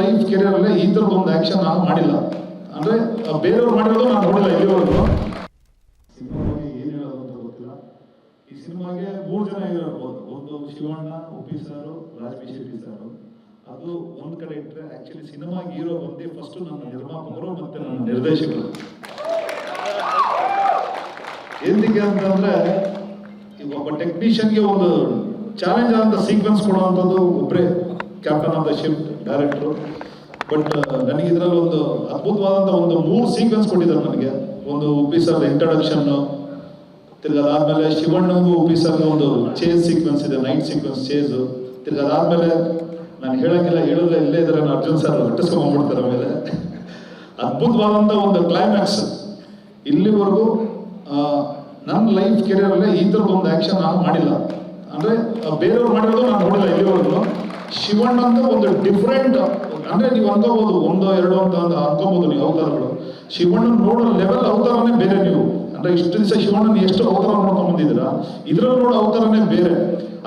Life ಕೆರಿಯರಲ್ಲೇ ಈ ಥರದ ಒಂದು ಆ್ಯಕ್ಷನ್ ನಾನು ಮಾಡಿಲ್ಲ. ಅಂದ್ರೆ ಬೇರೆಯವ್ರು ಮಾಡಿರೋದು ನಾನು ನೋಡಿಲ್ಲ ಇಲ್ಲಿವರೆಗೂ. ಸಿನಿಮಾಗೆ ಏನು ಹೇಳೋದು ಅಂತ ಗೊತ್ತಿಲ್ಲ. ಈ ಸಿನಿಮಾಗೆ ಮೂರು ಜನ ಇರಬಹುದು. ಒಂದು ಶಿವಣ್ಣ ಉಪಿ ಸಾರು ರಾಜ್ ಶೆಟ್ಟಿ ಸಾರು. ಅದು ಒಂದ್ ಕಡೆ ಇಟ್ಟರೆ ಆಕ್ಚುಲಿ ಸಿನಿಮಾಗೆ ಹೀರೋ ಒಂದೇ ಫಸ್ಟ್ ನನ್ನ ನಿರ್ಮಾಪಕರು ಮತ್ತೆ ನನ್ನ ನಿರ್ದೇಶಕರು. ಎಂದಿಗೆ ಅಂತಂದ್ರೆ ಒಬ್ಬ ಟೆಕ್ನಿಷಿಯನ್ಗೆ ಒಂದು ಚಾಲೆಂಜ್ ಆದಂತ ಸೀಕ್ವೆನ್ಸ್ ಕೊಡುವಂಥದ್ದು ಒಬ್ಬರೇ captain of the ship director but ನನಗೆ ಇದರಲ್ಲಿ ಒಂದು ಅದ್ಭುತವಾದಂಥ ಒಂದು ಮೂರು ಸೀಕ್ವೆನ್ಸ್ ಕೊಟ್ಟಿದ್ದಾರೆ ನನಗೆ. ಒಂದು ಉಪ್ಪಿ ಸರ್ ತಿರ್ಗಿ ಅದಾದಮೇಲೆ ಶಿವಣ್ಣಗೂ ಸರ್ಗೆ ಒಂದು ಚೇಸ್ ಸೀಕ್ವೆನ್ಸ್ ಇದೆ ನೈಟ್ ಸೀಕ್ವೆನ್ಸ್ ಚೇಸು ತಿರ್ಗಿ ಅದಾದಮೇಲೆ ನಾನು ಹೇಳೋಕ್ಕೆಲ್ಲ ಹೇಳಿದ್ರೆ ಇಲ್ಲೇ ಇದ್ದಾರೆ ಅರ್ಜುನ್ ಸರ್ ಹುಟ್ಟಿಸ್ಕೊಂಡ್ಬಿಡ್ತಾರೆ ಆಮೇಲೆ. ಅದ್ಭುತವಾದಂಥ ಒಂದು ಕ್ಲೈಮ್ಯಾಕ್ಸ್ ಇಲ್ಲಿವರೆಗೂ ನನ್ನ ಲೈಫ್ ಕೆರಿಯರಲ್ಲೇ ಈ ಥರದ ಒಂದು ಆ್ಯಕ್ಷನ್ ನಾನು ಮಾಡಿಲ್ಲ. ಅಂದರೆ ಬೇರೆಯವ್ರು ಮಾಡಿರೋದು ನಾನು ನೋಡಿಲ್ಲ ಇಲ್ಲಿವರೆಗೂ. ಶಿವಣ್ಣಂತ ಒಂದು ಡಿಫ್ರೆಂಟ್ ಅಂದರೆ ನೀವು ಅನ್ಕೋಬೋದು ಒಂದು ಎರಡು ಅಂತ ಅಂದ್ ಅನ್ಕೋಬೋದು ನೀವು ಅವತಾರಗಳು. ಶಿವಣ್ಣನ ನೋಡೋ ಲೆವೆಲ್ ಅವತಾರನೇ ಬೇರೆ ನೀವು. ಅಂದರೆ ಇಷ್ಟು ದಿವಸ ಶಿವಣ್ಣನ ಎಷ್ಟು ಅವತಾರ ನೋಡ್ಕೊಂಡು ಬಂದಿದ್ದೀರಾ ಇದ್ರಲ್ಲಿ ನೋಡೋ ಅವತಾರನೇ ಬೇರೆ.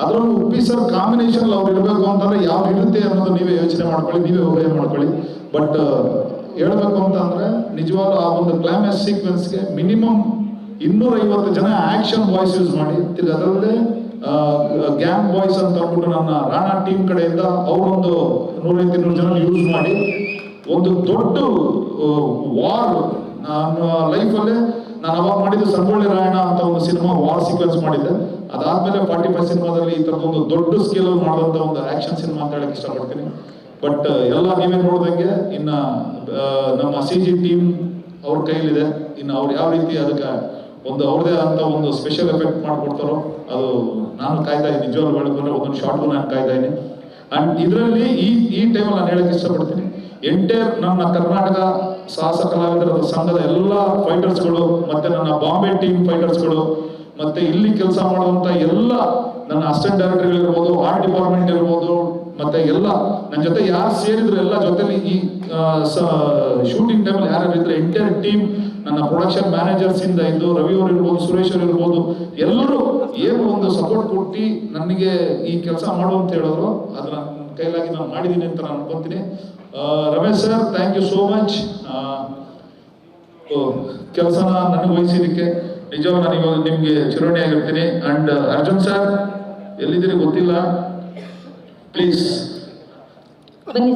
ಅದರಲ್ಲೂ ಉಪ್ಪಿ ಸರ್ ಕಾಂಬಿನೇಷನ್ ಅವ್ರು ಇರಬೇಕು ಅಂತಂದ್ರೆ ಯಾವ ಇರುತ್ತೆ ಅನ್ನೋದು ನೀವೇ ಯೋಚನೆ ಮಾಡ್ಕೊಳ್ಳಿ, ನೀವೇ ಊಹೆ ಮಾಡ್ಕೊಳ್ಳಿ. ಬಟ್ ಹೇಳ್ಬೇಕು ಅಂತ ಅಂದ್ರೆ ನಿಜವಾಗ್ಲೂ ಆ ಒಂದು ಕ್ಲೈಮ್ಯಾಕ್ಸ್ ಸೀಕ್ವೆನ್ಸ್ಗೆ ಮಿನಿಮಮ್ ಇನ್ನೂರ ಐವತ್ತು ಜನ ಆಕ್ಷನ್ ವಾಯ್ಸ್ ಯೂಸ್ ಮಾಡಿ. ಅದರಲ್ಲೇ ಗ್ಯಾಂಗ್ ಬಾಯ್ಸ್ ಅಂತ ಅಂದ್ಬಿಟ್ಟು ನನ್ನ ರಾಣಾ ಟೀಮ್ ಕಡೆಯಿಂದ ಅವರೊಂದು ನೂರೈವತ್ತು ಇನ್ನೂರು ಜನ ಯೂಸ್ ಮಾಡಿ ಒಂದು ದೊಡ್ಡ ವಾರ್ ನನ್ನ ಲೈಫಲ್ಲೇ ನಾನು ಅವಾಗ ಮಾಡಿದ್ದು ಸಂಗೊಳ್ಳಿ ರಾಯಣ ಅಂತ ಒಂದು ಸಿನಿಮಾ ವಾರ್ ಸೀಕ್ವೆನ್ಸ್ ಮಾಡಿದ್ದೆ. ಅದಾದ್ಮೇಲೆ ಫಾರ್ಟಿ ಫೈವ್ ಸಿನಿಮಾದಲ್ಲಿ ಈ ಥರದ ಒಂದು ದೊಡ್ಡ ಸ್ಕೇಲ್ ಮಾಡುವಂಥ ಒಂದು ಆಕ್ಷನ್ ಸಿನಿಮಾ ಅಂತ ಹೇಳಕ್ ಇಷ್ಟಪಡ್ತೀನಿ. ಬಟ್ ಎಲ್ಲ ನೀವೇ ನೋಡ್ದಂಗೆ ಇನ್ನ ನಮ್ಮ ಸಿ ಜಿ ಟೀಮ್ ಅವ್ರ ಕೈಲಿದೆ. ಇನ್ನು ಅವ್ರು ಯಾವ ರೀತಿ ಅದಕ್ಕೆ ಒಂದು ಅವ್ರದೇ ಅಂತ ಒಂದು ಸ್ಪೆಷಲ್ ಎಫೆಕ್ಟ್ ಮಾಡ್ಕೊಡ್ತಾರೋ, ಅದು ನಾನು ಕಾಯ್ತಾ ಇದ್ದೀನಿ. ನಿಜವಾಗ್ಲೂ ಹೇಳ್ಕೊಂಡ್ರೆ ಒಂದೊಂದು ಶಾರ್ಟ್ಗೂ ನಾನು ಕಾಯ್ತಾ ಇದ್ದೀನಿ. ಅಂಡ್ ಇದರಲ್ಲಿ ಈ ಈ ಟೈಮಲ್ಲಿ ನಾನು ಹೇಳಕ್ ಇಷ್ಟಪಡ್ತೀನಿ ಎಂಟೈರ್ ನನ್ನ ಕರ್ನಾಟಕ ಸಾಹಸ ಕಲಾವಿದರ ಸಂಘದ ಎಲ್ಲ ಫೈಟರ್ಸ್ಗಳು ಮತ್ತೆ ನನ್ನ ಬಾಂಬೆ ಟೀಮ್ ಫೈಟರ್ಸ್ಗಳು ಮತ್ತೆ ಇಲ್ಲಿ ಕೆಲಸ ಮಾಡುವಂತ ಎಲ್ಲ ನನ್ನ ಅಸಿಸ್ಟೆಂಟ್ ಡೈರೆಕ್ಟರ್ ಇರ್ಬೋದು ಆರ್ಟ್ ಡಿಪಾರ್ಟ್ಮೆಂಟ್ ಇರ್ಬೋದು, ಮತ್ತೆ ಎಲ್ಲ ನನ್ನ ಜೊತೆ ಯಾರು ಸೇರಿದ್ರು ಎಲ್ಲ ಜೊತೆಲಿ ಈ ಶೂಟಿಂಗ್ ಟೈಮಲ್ಲಿ ಯಾರು ಇದ್ರೆ ಎಂಟೈರ್ ಟೀಮ್ ನನ್ನ ಪ್ರೊಡಕ್ಷನ್ ಮ್ಯಾನೇಜರ್ಸ್ ಇಂದ ಇಂದು ರವಿ ಅವರು ಇರ್ಬೋದು ಸುರೇಶ್ ಅವರು ಇರ್ಬೋದು, ಎಲ್ಲರೂ ಏನು ಒಂದು ಸಪೋರ್ಟ್ ಕೊಟ್ಟು ನನಗೆ ಈ ಕೆಲಸ ಮಾಡು ಅಂತ ಹೇಳಿದ್ರು ಅದನ್ನ ನನ್ನ ಕೈಲಾಗಿ ನಾನು ಮಾಡಿದ್ದೀನಿ ಅಂತ ನಾನು ಅನ್ಕೊಂತೀನಿ. Ramesh sir thank you so much ಕೆಲಸನ ನನಗೆ ವಹಿಸಿದ್ದಕ್ಕೆ ನಿಜವಾಗ ನಾನು ಇವಾಗ ನಿಮಗೆ ಚಿರೋಣಿ ಆಗಿರ್ತೀನಿ. ಅಂಡ್ ಅರ್ಜುನ್ ಸರ್ ಎಲ್ಲಿದ್ದೀರಿ ಗೊತ್ತಿಲ್ಲ. ಪ್ಲೀಸ್ ಬನ್ನಿ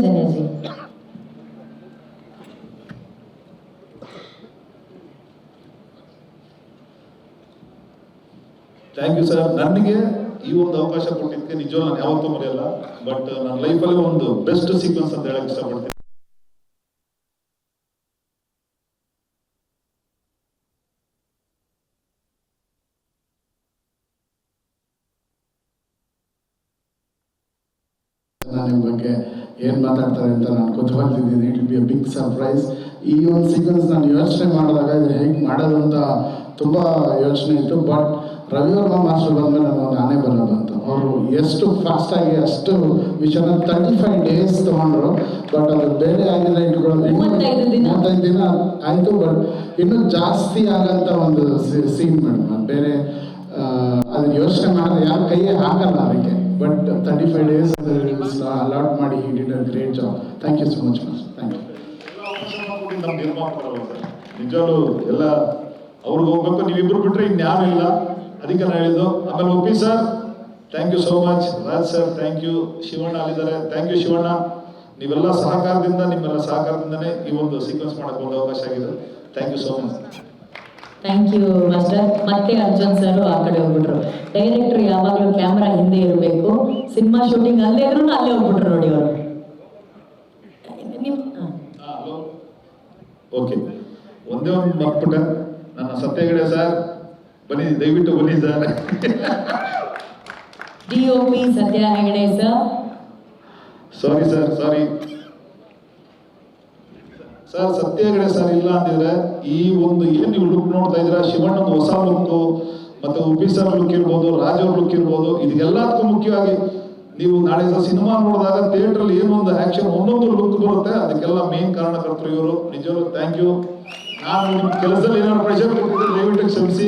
ಥ್ಯಾಂಕ್ ಯು ಸರ್ ನನಗೆ ಈ ಒಂದು ಅವಕಾಶ ಕೊಟ್ಟಿದ್ದಕ್ಕೆ ನಿಜವಾಗ ನಾನು ಯಾವತ್ತೂ ಮರೆಯಲ್ಲ ಬಟ್ ನನ್ನ ಲೈಫಲ್ಲಿ ಒಂದು ಬೆಸ್ಟ್ ಸೀಕ್ವೆನ್ಸ್ ಅಂತ ಹೇಳಕ್ ಇಷ್ಟಪಡ್ತೀನಿ. ನಿಮ್ಮ ಬಗ್ಗೆ ಏನು ಮಾತಾಡ್ತಾರೆ ಅಂತ ನಾನು ಕೂತ್ಕೊಳ್ತಿದ್ದೀನಿ it be a big surprise. ಈ ಒಂದು ಸೀಕ್ವೆನ್ಸ್ ನಾನು ಯೋಚನೆ ಮಾಡಿದಾಗ ಇದು ಹೇಗೆ ಮಾಡೋದು ಅಂತ ತುಂಬ ಯೋಚನೆ ಇತ್ತು ಬಟ್ ರವಿವರ್ಮ ಮಾಸ್ಟರ್ ಬಂದಮೇಲೆ ನಾನು ನಾನೇ ಬರ ಅಂತ. ಅವರು ಎಷ್ಟು ಫಾಸ್ಟಾಗಿ ಅಷ್ಟು ವಿಷಯನ ತರ್ಟಿ ಫೈವ್ ಡೇಸ್ ತಗೊಂಡ್ರು ಬಟ್ ಅದು ಬೇರೆ ಆಗಿಲ್ಲ ಇಟ್ಕೊಳ್ಳೋದು. ಮೂವತ್ತೈದು ದಿನ. ಆಯಿತು ಬಟ್ ಇನ್ನೂ ಜಾಸ್ತಿ ಆಗಂತ ಒಂದು ಸೀನ್ ಮೇಡಮ್. ಬೇರೆ ಅದನ್ನ ಯೋಚನೆ ಮಾಡಿದ್ರೆ ಯಾರ ಕೈಯೇ ಹಾಕಲ್ಲ ಅದಕ್ಕೆ. But thirty five days allot ಮಾಡಿ he did a great job thank you so much thank you ನಿಜವಾಗ್ಲೂ ಎಲ್ಲ ಅವ್ರಿಗೆ ಹೋಗ್ಬೇಕು ನೀವಿಬ್ರು ಬಿಟ್ರೆ ಇನ್ಯಾರು ಇಲ್ಲ. ಅದಕ್ಕೆ ನಾನು ಹೇಳಿದ್ದು ಆಮೇಲೆ ಒಪ್ಪಿ sir thank you so much Raj sir thank you Shivanna ಅಲ್ಲಿದ್ದಾರೆ. Thank you Shivanna. ನೀವೆಲ್ಲ ಸಹಕಾರದಿಂದ ನಿಮ್ಮೆಲ್ಲ ಸಹಕಾರದಿಂದನೇ ಈ ಒಂದು ಸೀಕ್ವೆನ್ಸ್ ಮಾಡಕ್ಕೆ ಒಂದು ಅವಕಾಶ ಆಗಿದೆ. Thank you so much thank you master ಮತ್ತೆ ಅರ್ಜುನ್ ಸರ್ ಆ ಕಡೆ ಹೋಗ್ಬಿಟ್ರು. ಡೈರೆಕ್ಟರ್ ಯಾವಾಗಲೂ ಕ್ಯಾಮ್ರಾ ಹಿಂದೆ ಇರಬೇಕು. ಸಿನಿಮಾ ಶೂಟಿಂಗ್ ಅಲ್ಲೇ ಇದ್ರು ಅಲ್ಲೇ ಹೋಗ್ಬಿಟ್ರು ನೋಡಿ ಅವರು ಓಕೆ ಒಂದೇ ಒಂದು ಮಕ್ಕಳ ನನ್ನ ಸತ್ಯಗಡೆ ಸರ್ ಬನ್ನಿ ದಯವಿಟ್ಟು ಬನ್ನಿ sir. D O P Satya Hegde sir. Sorry sir sorry sir Satya Hegde sir ಇಲ್ಲ ಅಂದಿದ್ರೆ ಈ ಒಂದು ಏನು ನೀವು ಲುಕ್ ನೋಡ್ತಾ ಇದ್ದೀರಾ ಶಿವಣ್ಣನ ಹೊಸ ಲುಕ್ ಮತ್ತೆ ಉಪಿ ಸರ್ ಲುಕ್ ಇರ್ಬೋದು ರಾಜ್ ಅವ್ರ ಲುಕ್ ಇರ್ಬೋದು ಇದೆಲ್ಲದಕ್ಕೂ ಮುಖ್ಯವಾಗಿ ನೀವು ನಾಳೆ ಸಿನಿಮಾ ನೋಡಿದಾಗ ಥಿಯೇಟರ್ ಅಲ್ಲಿ ಏನೋ ಒಂದು ಆಕ್ಷನ್ ಒಂದೊಂದು ಲುಕ್ ಬರುತ್ತೆ ಅದಕ್ಕೆಲ್ಲ ಮೇನ್ ಕಾರಣಕರ್ತರು ಇವರು. ನಿಜವಾಗ್ಲೂ ಥ್ಯಾಂಕ್ ಯು ನಾನು ನಿಮ್ಮ ಕೆಲಸದಲ್ಲಿ ಏನಾದ್ರು ಪ್ರೆಷರ್ ಕೊಟ್ಟಿದ್ರೆ ದಯವಿಟ್ಟು ಕ್ಷಮಿಸಿ.